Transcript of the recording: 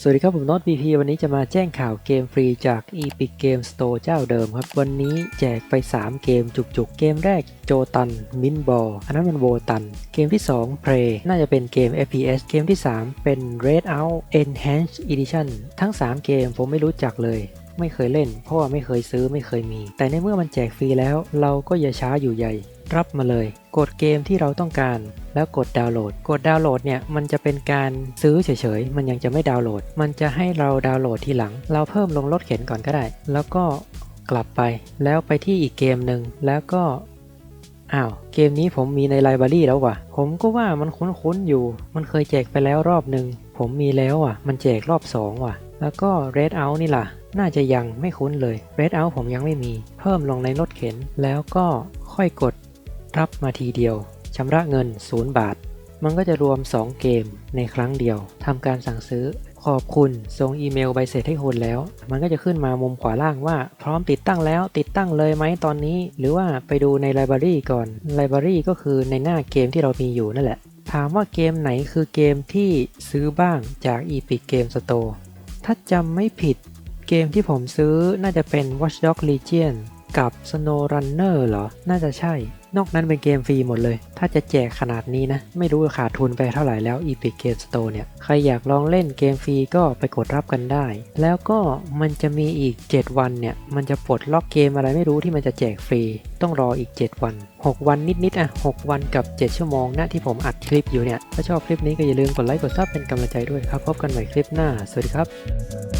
สวัสดีครับ ผมน็อต BP วันนี้จะมาแจ้งข่าวเกมฟรีจาก Epic Game Store เจ้าเดิมครับ วันนี้แจกไป 3 เกมจุกๆ เกมแรกโจตัน มินบอลอันนั้นมันโวตัน เกมที่ 2 Prey น่าจะเป็นเกม FPS เกมที่ 3 เป็น Red Out Enhanced Edition ทั้ง 3 เกมผมไม่รู้จักเลยไม่เคยเล่น เพราะว่าไม่เคยซื้อไม่เคยมี แต่ในเมื่อมันแจกฟรีแล้ว เราก็อย่าช้าอยู่ใหญ่ รับมาเลย กดเกมที่เราต้องการ แล้วกดดาวน์โหลด กดดาวน์โหลดเนี่ยมันจะเป็นการซื้อเฉยๆ มันยังจะไม่ดาวน์โหลด มันจะให้เราดาวน์โหลดทีหลัง เราเพิ่มลงรถเข็นก่อนก็ได้ แล้วก็กลับไป แล้วไปที่อีกเกมหนึ่งแล้วก็อ้าวเกมนี้ผมมีในไลบรารีแล้วว่ะ ผมก็ว่ามันคุ้นๆอยู่ มันเคยแจกไปแล้วรอบหนึ่งผมมีแล้วอะ มันแจกรอบสองว่ะ แล้วก็ Red Out นี่ล่ะ น่าจะยังไม่คุ้นเลย Red Out ผมยังไม่มี เพิ่มลงในรถเข็น แล้วก็ค่อยกด รับมาทีเดียวชำระเงิน 0 บาท มันก็จะรวม 2 เกมในครั้งเดียวทำการสั่งซื้อ ขอบคุณส่งอีเมลใบเสร็จให้คุณแล้ว มันก็จะขึ้นมามุมขวาล่างว่า พร้อมติดตั้งแล้วติดตั้งเลยไหมตอนนี้ หรือว่าไปดูในไลบรารีก่อนไลบรารีก็คือในหน้าเกมที่เรามีอยู่นั่นแหละ ถามว่าเกมไหนคือเกมที่ซื้อบ้างจาก Epic Game Store ถ้าจำไม่ผิดเกมที่ผมซื้อน่าจะเป็น Watch Dogs Legion กับ Snow Runner เหรอ น่าจะใช่ นอกนั้นเป็นเกมฟรีหมดเลย ถ้าจะแจกขนาดนี้นะ ไม่รู้ขาดทุนไปเท่าไหร่แล้ว Epic Game Store เนี่ย ใครอยากลองเล่นเกมฟรีก็ไปกดรับกันได้ แล้วก็มันจะมีอีก 7 วันเนี่ย มันจะปลดล็อกเกมอะไรไม่รู้ที่มันจะแจกฟรี ต้องรออีก 7 วัน 6 วันนิดๆอะ 6 วันกับ 7 ชั่วโมงนะที่ผมอัดคลิปอยู่เนี่ย ถ้าชอบคลิปนี้ก็อย่าลืมกดไลค์กดซับเป็นกำลังใจด้วยครับ พบกันใหม่คลิปหน้า สวัสดีครับ